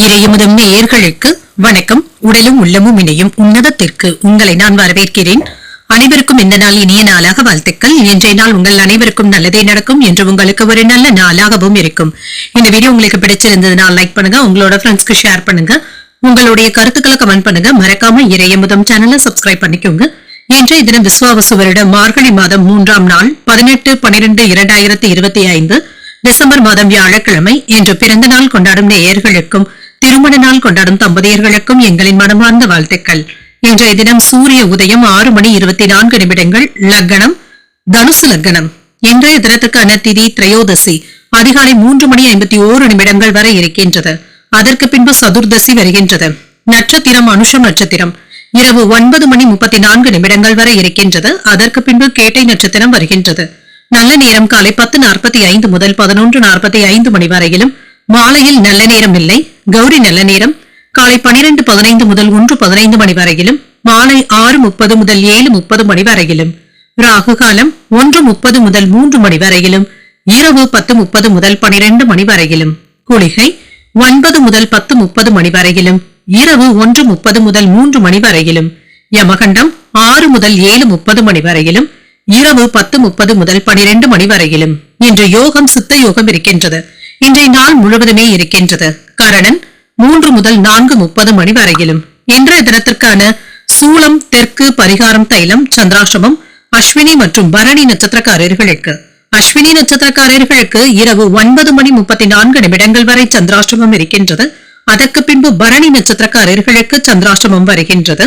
இறையமுதம் நேயர்களுக்கு வணக்கம். உடலும் உள்ளமும் இணையும் உன்னதத்திற்கு உங்களை நான் வரவேற்கிறேன். அனைவருக்கும் இந்த நாள் இனிய நாளாக வாழ்த்துக்கள். இன்றைய நாள் உங்கள் அனைவருக்கும் நல்லதே நடக்கும் என்று உங்களுக்கு ஒரு நல்ல நாளாகவும் இருக்கும். இந்த வீடியோ உங்களுக்கு பிடிச்சிருந்ததுனால் லைக் பண்ணுங்க உங்களோட ஃப்ரெண்ட்ஸ்க்கு ஷேர் பண்ணுங்க. உங்களுடைய கருத்துக்களை கமெண்ட் பண்ணுங்க. மறக்காம இறையமுதம் சேனலை சப்ஸ்கிரைப் பண்ணிக்கோங்க. இன்றைய தினம் விஸ்வாவசு வருடம் மார்கழி மாதம் மூன்றாம் நாள் பதினெட்டு பனிரெண்டு இரண்டாயிரத்தி இருபத்தி ஐந்து டிசம்பர் மாதம் வியாழக்கிழமை இன்று பிறந்த நாள் கொண்டாடும் நேயர்களுக்கும் திருமண நாள் கொண்டாடும் தம்பதியர்களுக்கும் எங்களின் மனமார்ந்த வாழ்த்துக்கள். இன்றைய தினம் சூரிய உதயம் ஆறு மணி இருபத்தி நான்கு நிமிடங்கள். லக்னம் தனுசு லக்னம். இன்றைய தினத்துக்கான திதி திரையோதசி. அதிகாலை மூன்று மணி ஐம்பத்தி ஓரு நிமிடங்கள் வரை இருக்கின்றது. அதற்கு பின்பு சதுர்தசி வருகின்றது. நட்சத்திரம் அனுஷம் நட்சத்திரம். இரவு ஒன்பது மணி முப்பத்தி நான்கு நிமிடங்கள் வரை இருக்கின்றது. அதற்கு பின்பு கேட்டை நட்சத்திரம் வருகின்றது. நல்ல நேரம் காலை பத்து நாற்பத்தி ஐந்து முதல் பதினொன்று நாற்பத்தி ஐந்து மணி வரையிலும். மாலையில் நல்ல நேரம் இல்லை. கௌரி நல்ல நேரம். காலை பனிரெண்டு பதினைந்து முதல் ஒன்று பதினைந்து மணி வரையிலும் மாலை ஆறு முப்பது முதல் ஏழு முப்பது மணி வரையிலும் ராகு காலம் ஒன்று முப்பது முதல் மூன்று மணி வரையிலும் இரவு பத்து முப்பது முதல் பனிரெண்டு மணி வரையிலும் குளிகை ஒன்பது முதல் பத்து முப்பது மணி வரையிலும் இரவு ஒன்று முப்பது முதல் மூன்று மணி வரையிலும் யமகண்டம் ஆறு முதல் ஏழு முப்பது மணி வரையிலும் இரவு பத்து முப்பது முதல் பனிரெண்டு மணி வரையிலும் இன்று யோகம் சித்த யோகம் இருக்கின்றது. இன்றைய நாள் முழுவதுமே இருக்கின்றது. கரணன் மூன்று முதல் நான்கு முப்பது மணி வரையிலும் இன்றைய தினத்திற்கான சூளம் தெற்கு பரிகாரம் தைலம் சந்திராசிரமம் அஸ்வினி மற்றும் பரணி நட்சத்திரக்காரர்களுக்கு. அஸ்வினி நட்சத்திரக்காரர்களுக்கு இரவு ஒன்பது மணி முப்பத்தி நான்கு நிமிடங்கள் வரை சந்திராசிரமம் இருக்கின்றது. அதற்கு பின்பு பரணி நட்சத்திரக்காரர்களுக்கு சந்திராசிரமம் வருகின்றது.